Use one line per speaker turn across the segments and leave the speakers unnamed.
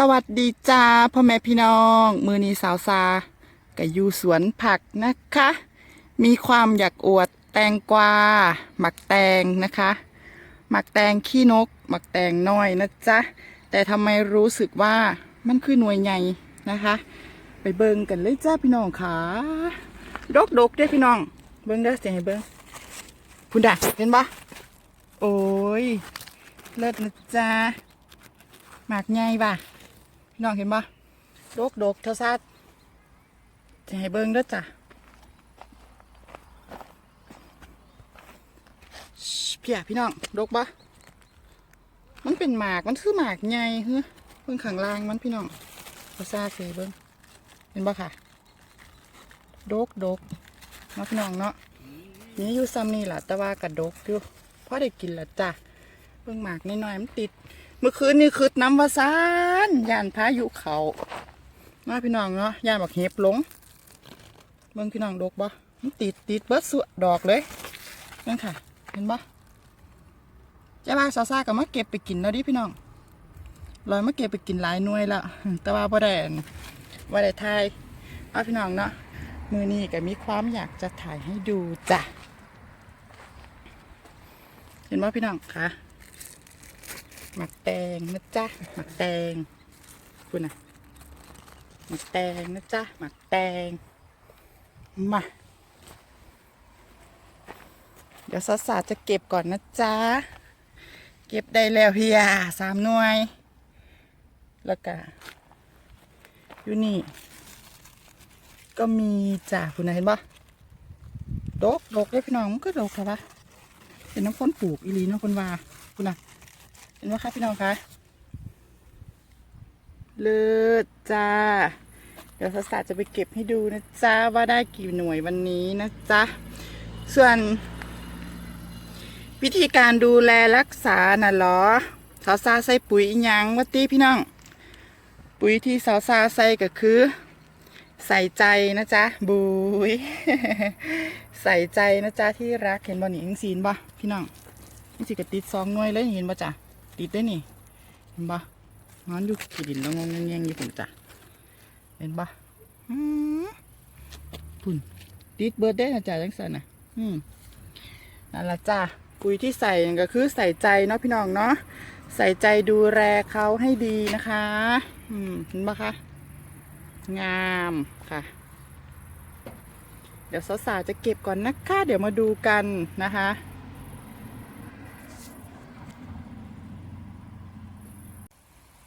สวัสดีจ้าพ่อแม่พี่น้อง มือนีสาวซากับยู่สวนผักนะคะ มีความอยากอวดแตงกวาหมักแตงนะคะ หมักแตงขี้นก หมักแตงน้อยนะจ๊ะ แต่ทำไมรู้สึกว่ามันคือหน่วยใหญ่นะคะ ไปเบิงกันเลยจ้าพี่น้องค่ะดกดกๆเด้อพี่น้อง เบิงเด้อเสียงให้เบิงคุณด่ะเห็นปะโอ้ยเลิศนะจ๊ะหมากใหญ่ป่ะ พี่น้องเห็นป่ะดกดกเท่าซัดจะให้เบิ้งด้อจ้ะเพียพี่น้องดกปะมันเป็นหมากมันคือหมากใหญ่เฮ้ยเบิ้งข้างล่างมันพี่น้องเท่าซัดเลยเบิ้งเห็นปะค่ะ ดกดกเนาะพี่น้องเนาะนี่อยู่ซ้ำนี่แหละแต่ว่ากระดกอยู่พอได้กินและจ้ะเบิ้งหมากน้อยๆมันติด เมื่อคืนนี่คือน้ำวาซานย่านพายุเขามาพี่น้องเนาะย่านบักเห็บหลงเบิ่งพี่น้องดกบ่มันติดติดเบิดสุดดอกเลยนั่นค่ะ เห็นบ่จ้าว่าซาซาก็มาเก็บไปกินแล้วดิพี่น้องลอยมาเก็บไปกินหลายหน่วยแล้วแต่ว่าบ่ได้อั่นบ่ได้ถ่ายเอาพี่น้องเนาะมือนี้ก็มีความอยากจะถ่ายให้ดูจ้ะเห็นบ่พี่น้องค่ะ หมักแตงนะจ๊ะหมักแตงคุณนะหมักแตงนะจ๊ะหมักแตงมาเดี๋ยวสาสาจะเก็บก่อนนะจ๊ะ เก็บได้แล้วพี่ยสามหน่วย แล้วก็อยู่นี่ ก็มีจ้ะคุณนะเห็นปะดกดกเลยพี่น้องมันก็ดกค่ะปะเป็นน้ำข้นปลูกอีหลีน้ำข้นวาคุณนะ เห็นไหมคะพี่น้องคะเลิศจ้า เดี๋ยวสาวๆจะไปเก็บให้ดูนะจ๊ะว่าได้กี่หน่วยวันนี้นะจ๊ะ ส่วน วิธีการดูแลรักษาน่ะหรอสาวซาใส่ปุ๋ยยังวัตีพี่น้อง ปุ๋ยที่สาวซาใส่ก็คือ ใส่ใจนะจ๊ะบุยใส่ใจนะจ๊ะที่รักเห็นบ่หนิงซีนบ่พี่น้องนี่สิกระติดสองหน่วยเลยเห็นบ่จ๊ะ ติดได้นี่ เห็นปะนอนอยู่ขีดินแล้วงงแงงอยู่ปุ่นจ้ะเห็นปะอืมปุ่นติดเบิร์ดได้นะจ๊ะจังสันนะอืมนั่นละจ้ะปุ๋ยที่ใส่ก็คือใส่ใจเนาะพี่น้องเนาะใส่ใจดูแลเขาให้ดีนะคะ อืมเห็นปะคะงามค่ะ เดี๋ยวสาวๆจะเก็บก่อนนะคะ เดี๋ยวมาดูกันนะคะ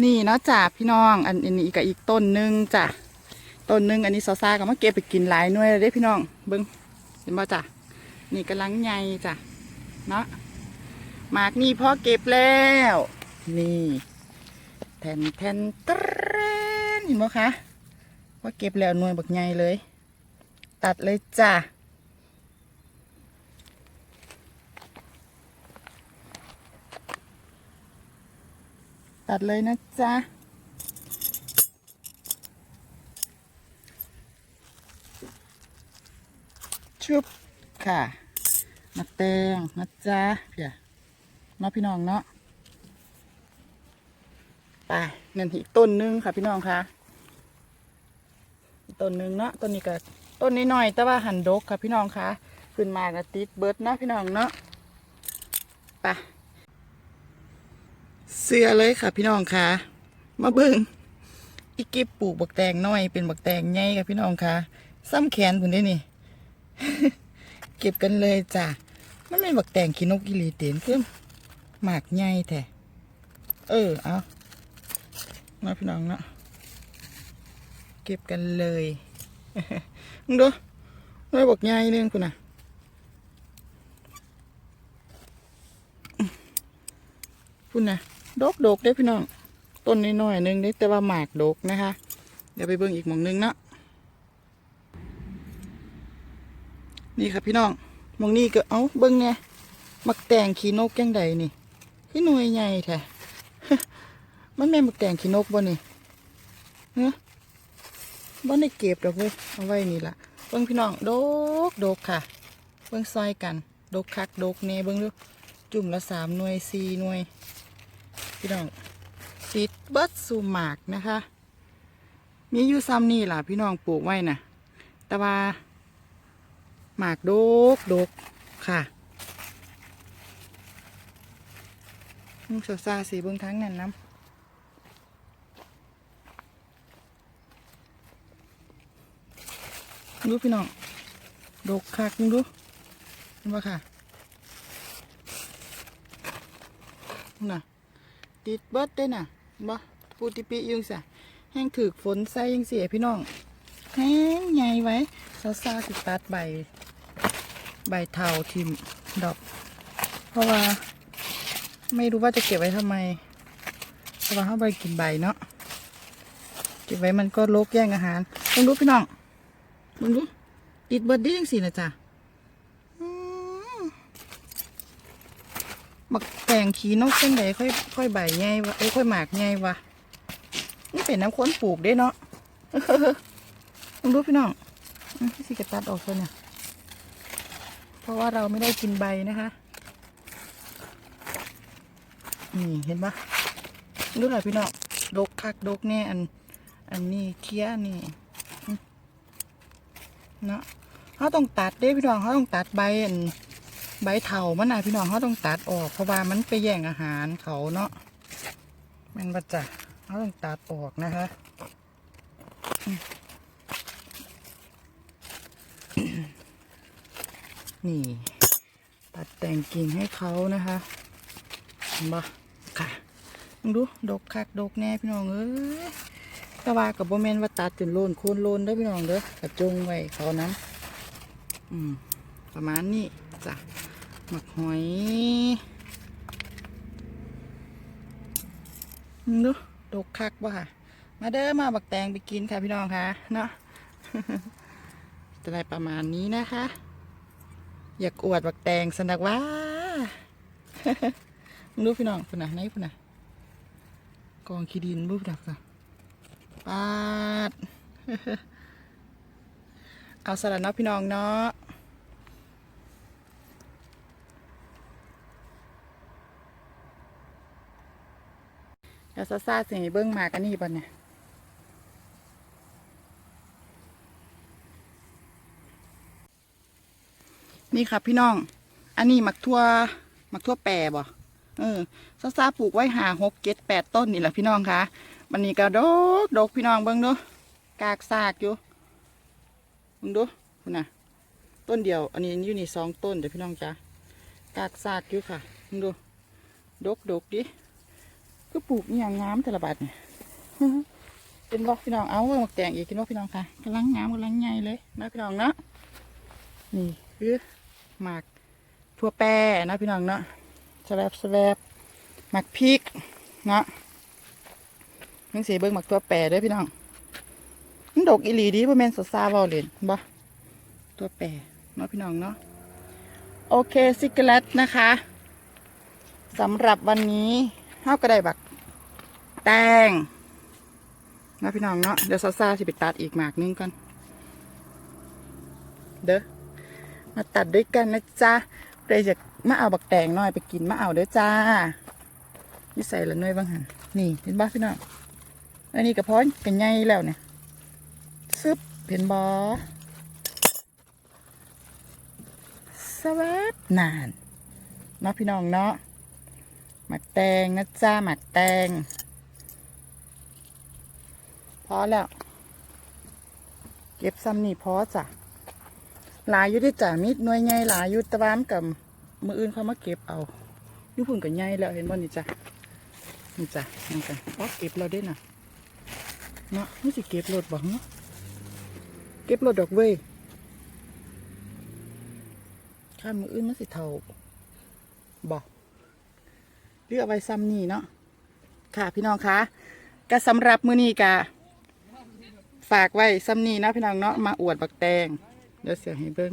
นี่เนาะจ้ะพี่น้อง อันอันนี้กับอีกต้นหนึ่งจ้ะต้นหนึ่งอันนี้ซาซาก็มาเก็บไปกินหลายหน่วยเลยเด้พี่น้องเบิ้งเห็นบ่จ้ะนี่กำลังใหญ่จ้ะเนาะหมากนี่พอเก็บแล้ว นี่แทนแทนตรนเห็นบ่คะว่าเก็บแล้วหน่วยบักใหญ่เลย ตัดเลยจ้ะ ตัดเลยนะจ๊ะ ชุบค่ะ มาแตงนะจ๊ะเพี่ยเนาะพี่น้องเนาะ ไปนั่นอีกต้นนึงค่ะพี่น้องค่ะ ต้นนึงเนาะ ต้นนี้ก็ต้นนี้หน่อยแต่ว่าหันดกค่ะพี่น้องค่ะ ขึ้นมากระติดเบิร์ดเนาะพี่น้องเนาะ ไป เสื้อเลยค่ะ พี่น้องค่ะ มาเบิ่งอีกิบปลูกบักแตงน้อยเป็นบักแตงใหญ่ค่ะพี่น้องค่ะซ้ำแขนผมได้นี่ เก็บกันเลยจ้ะมันเป็นบักแตงขี้นกกิลีเตียนคือหมากใหญ่แท้เออเอามาพี่น้องเนาะเก็บกันเลยมึงดูน้อยบักใหญ่หนึงคุณน่ะพุ่นนะ ดกดกได้พี่น้อง ต้นนี้น้อยๆนึงเด้แต่ว่าหมากดกนะคะ เดี๋ยวไปเบิ่งอีกหมองหนึงเนาะนี่ค่ะพี่น้องหมองนี้ก็เอาเบิ่งไงมักแตงขี้นกยังใดนี่คือหน่วยใหญ่แท้มันแม่มักแตงขี้นกบ่นี่เฮ้บ่ได้เก็บดอกเว้ยเอาไว้นี่ละเบิ่งพี่น้องดกดกค่ะ เบิ่งซอยกัน ดกคักดกแน่เบิ่งดูจุ่มละสามหน่วยสี่หน่วย พี่น้องติดเบิดสูหมากนะคะ มีอยู่ซ้ำนี่ล่ะพี่น้องปลูกไว้น่ะ แต่ว่าหมากโดกโดกค่ะมึงซซาสีเบื้องทั้งนั่นน้ำดูพี่น้องโดกคักมึงดูเห็นปะค่ะน่ะ ติดเบิดได้น่ะบ่ปูติปิยุงสะแห้งถือฝนใส่ยังเสียพี่น้องแห้งใหญ่ไว้ซาซาสิตัดใบ ใบเทาทิมดอก เพราะว่า ไม่รู้ว่าจะเก็บไว้ทำไม เพราะว่าเขาไปกินใบเนาะเก็บไว้มันก็ลกแย่งอาหารมึงดูพี่น้องมึงดูติดเบิดได้ยังสินะจ๊ะอืม บักแตงขีนกเส้นใดค่อยค่อยใบไงวะเอ้ยค่อยหมากไงวะนี่เป็นน้ำค้นปลูกได้เนาะลองดูพี่น้องพี่สิกระตัดออกเลยเนี่ยเพราะว่าเราไม่ได้กินใบนะคะนี่เห็นปะดูหน่อยพี่น้องดกคักดกแน่อัน อันนี้เคี้ยนี่เนาะเขาต้องตัดเด้พี่น้องเขาต้องตัดใบอัน ใบเถามันนะพี่น้องเขาต้องตัดออก เพราะว่ามันไปแย่งอาหารเขาเนาะมันบัจจะเขาต้องตัดออกนะคะนี่ ตัดแต่งกิ่งให้เขานะคะเห็นปะค่ะมึงดูดกคักดกแน่พี่น้องเอ้ยต่ว่ากับโบแมนว่าตัดจนโลนโคนโลนได้พี่น้องเด้อกระจงไว้เขานั้นอืม ประมาณนี้จ้ะหมักหอยดูดกคักบ่ค่ะ มาเด้อมาบักแตงไปกินค่ะพี่น้องค่ะ เนาะจะได้ประมาณนี้นะคะ อยากอวดบักแตงสนักว่ามึงดูพี่น้องพุ่นนะไหนพุ่นนะกองขี้ดินรูปดักค่ะปาด เอาสลัดเนาะพี่น้องเนาะ ดี๋ยวซาซาสิเบิ้งมากันนี้บ่เนี่ยนี่ค่ะพี่น้อง อันนี้หมักทั่วหมักทั่วแปรบ่เออซาซาปลูกไว้หาหกเจ็ดแปดต้นนี่แหละพี่น้องคะมันนี่ก็ดกดกพี่น้องเบิ้งดูกากซากอยู่เบิ้งดูคุณน่ะ ต้นเดียว อันนี้อยู่นี่สองต้นเดี๋ยวพี่น้องจ้ะกากซากอยู่ค่ะเบิ่งดูดกดกดิ ก็ปลูกอย่างงามแต่ละบาทเนี่ยเป็นบอกพี่น้องเอาหมกแตงอีกกินบอกพี่น้องค่ะกำลังงามกำลังใหญ่เลยนะพี่น้องเนาะนี่คือหมากทั่วแปรนะพี่น้องเนาะสแวบสแวบหมากพริกเนาะยังเสีเบิ้งหมากทั่วแปรด้วยพี่น้องมันดอกอีหลีดีพ่อแม่นสดซาเบาเล่นบ่ตัวแปรเนาะพี่น้องเนาะโอเคซิกเลตนะคะสำหรับวันนี้เฮาก็ได้บัก แตงนะพี่น้องเนาะเดี๋ยวซาซาสิไปตัดอีกหมากนึงก่อนเด้อมาตัดด้วยกันนะจ๊ะใครจะมาเอาบักแตงหน่อยไปกินมาเอาเด้อจ้านี่ใส่ละหน่วยบ้างหันนี่เห็นบ้าพี่น้องอันนี้กระเพาะเป็นไงแล้วเนี่ยซึบเห็นบอสวัสดนานเนาะพี่น้องเนาะหมักแตงนะจ้าหมักแตง อแล้ว เก็บซ้ำนี่พอจ้ะหลายอยู่ที่จ้ะมีหน่วยใหญ่หลายอยู่ตะวามนกับมืออื่นเขามาเก็บเอายุ่พุ่นกับใหญ่แล้วเห็นบ่นี่จ้ะนี่จ้ะนี่กันพอเก็บเราได้น่ะเนาะไม่สิเก็บรถบ่เนาะเก็บรถดอกเว้ยข้ามืออื่นมันสิเท่าบ่เลือกไว้ซ้ำนี่เนาะค่ะพี่น้องคะก็สำหรับมือนี้กะ ฝากไว้ซ้ำนี่นะพี่น้องเนาะมาอวดบักแตงเดี๋ยวเสียให้เบิ้ง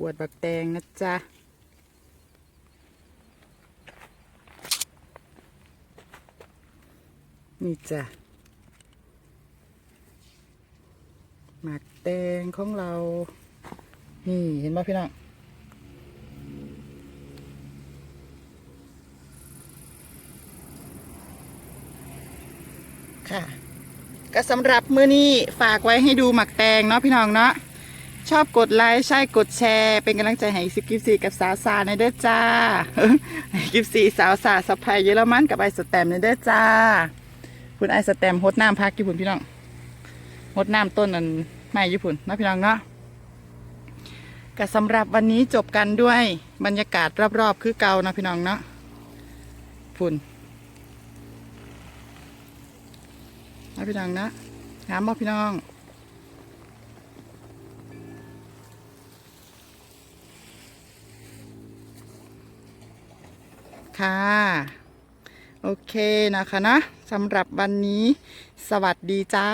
อวดบักแตงนะจ๊ะนี่จ้ะหมากแตงของเรา นี่เห็นไหมพี่น้อง ค่ะ ก็สำหรับมื้อนี้ฝากไว้ให้ดูหมักแตงเนาะพี่น้องเนาะชอบกดไลค์ใช่กดแชร์ เป็นกำลังใจให้สิกิฟซีกับสาวสาในเด้อจ้ากิฟซีสาวสาสะพายเยอรมันกับไอสแตมในเด้อจ้า คุณไอสแตมฮดน้ำพักญี่ปุ่นพี่น้องฮดน้ำต้นนั้นไม่ญี่ปุ่นนาะพี่น้องเนาะก็สำหรับวันนี้จบกันด้วยบรรยากาศรอบๆ คือเก่านะพี่น้องเนาะพุ่น นะพี่น้องนะงามบ่พี่น้องค่ะ โอเคนะคะนะสำหรับวันนี้ สวัสดีจ้า